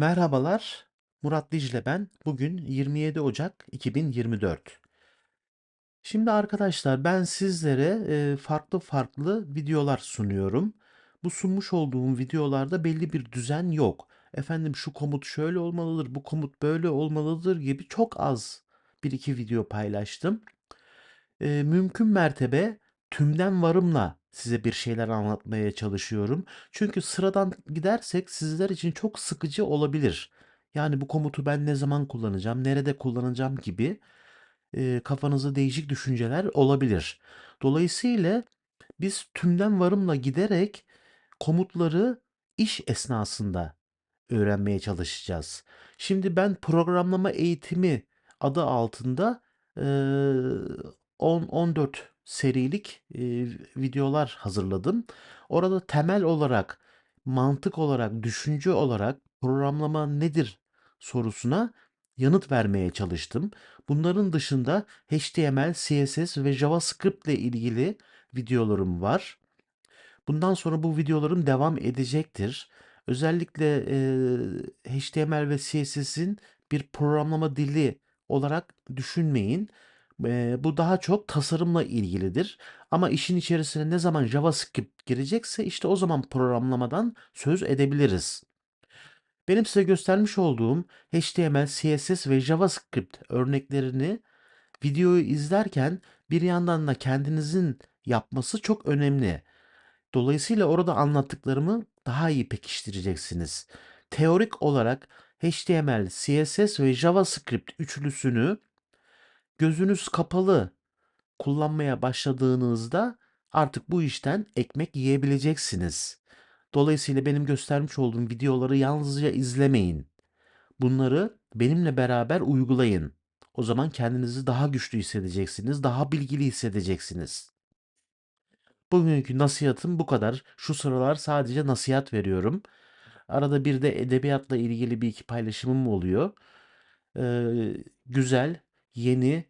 Merhabalar, Murat Dicle ben. Bugün 27 Ocak 2024. Şimdi arkadaşlar ben sizlere e, farklı farklı videolar sunuyorum. Bu sunmuş olduğum videolarda belli bir düzen yok. Efendim şu komut şöyle olmalıdır, bu komut böyle olmalıdır gibi çok az bir iki video paylaştım. E, mümkün mertebe tümden varımla size bir şeyler anlatmaya çalışıyorum. Çünkü sıradan gidersek sizler için çok sıkıcı olabilir. Yani bu komutu ben ne zaman kullanacağım, nerede kullanacağım gibi e, kafanızda değişik düşünceler olabilir. Dolayısıyla biz tümden varımla giderek komutları iş esnasında öğrenmeye çalışacağız. Şimdi ben programlama eğitimi adı altında eee, 10-14 serilik eee, videolar hazırladım. Orada temel olarak, mantık olarak, düşünce olarak programlama nedir sorusuna yanıt vermeye çalıştım. Bunların dışında HTML, CSS ve JavaScript ile ilgili videolarım var. Bundan sonra bu videolarım devam edecektir. Özellikle eee, HTML ve CSS'in bir programlama dili olarak düşünmeyin. Bu daha çok tasarımla ilgilidir. Ama işin içerisine ne zaman JavaScript girecekse işte o zaman programlamadan söz edebiliriz. Benim size göstermiş olduğum HTML, CSS ve JavaScript örneklerini videoyu izlerken bir yandan da kendinizin yapması çok önemli. Dolayısıyla orada anlattıklarımı daha iyi pekiştireceksiniz. Teorik olarak HTML, CSS ve JavaScript üçlüsünü gözünüz kapalı kullanmaya başladığınızda artık bu işten ekmek yiyebileceksiniz. Dolayısıyla benim göstermiş olduğum videoları yalnızca izlemeyin. Bunları benimle beraber uygulayın. O zaman kendinizi daha güçlü hissedeceksiniz, daha bilgili hissedeceksiniz. Bugünkü nasihatım bu kadar. Şu sıralar sadece nasihat veriyorum. Arada bir de edebiyatla ilgili bir iki paylaşımım oluyor. Ee, güzel, yeni,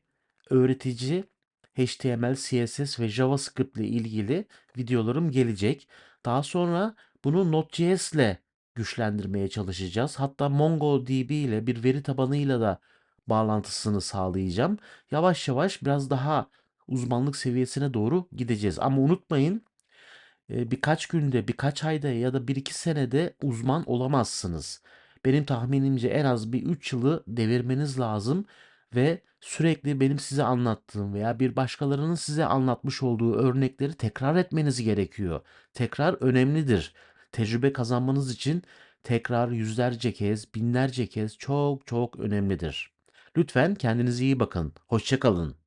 öğretici HTML, CSS ve JavaScript ile ilgili videolarım gelecek. Daha sonra bunu Node.js ile güçlendirmeye çalışacağız. Hatta MongoDB ile bir veri tabanıyla da bağlantısını sağlayacağım. Yavaş yavaş biraz daha uzmanlık seviyesine doğru gideceğiz. Ama unutmayın e, birkaç günde, birkaç ayda ya da bir iki senede uzman olamazsınız. Benim tahminimce en az bir 3 yılı devirmeniz lazım ve sürekli benim size anlattığım veya bir başkalarının size anlatmış olduğu örnekleri tekrar etmeniz gerekiyor. Tekrar önemlidir. Tecrübe kazanmanız için tekrar yüzlerce kez, binlerce kez çok çok önemlidir. Lütfen kendinize iyi bakın. Hoşça kalın.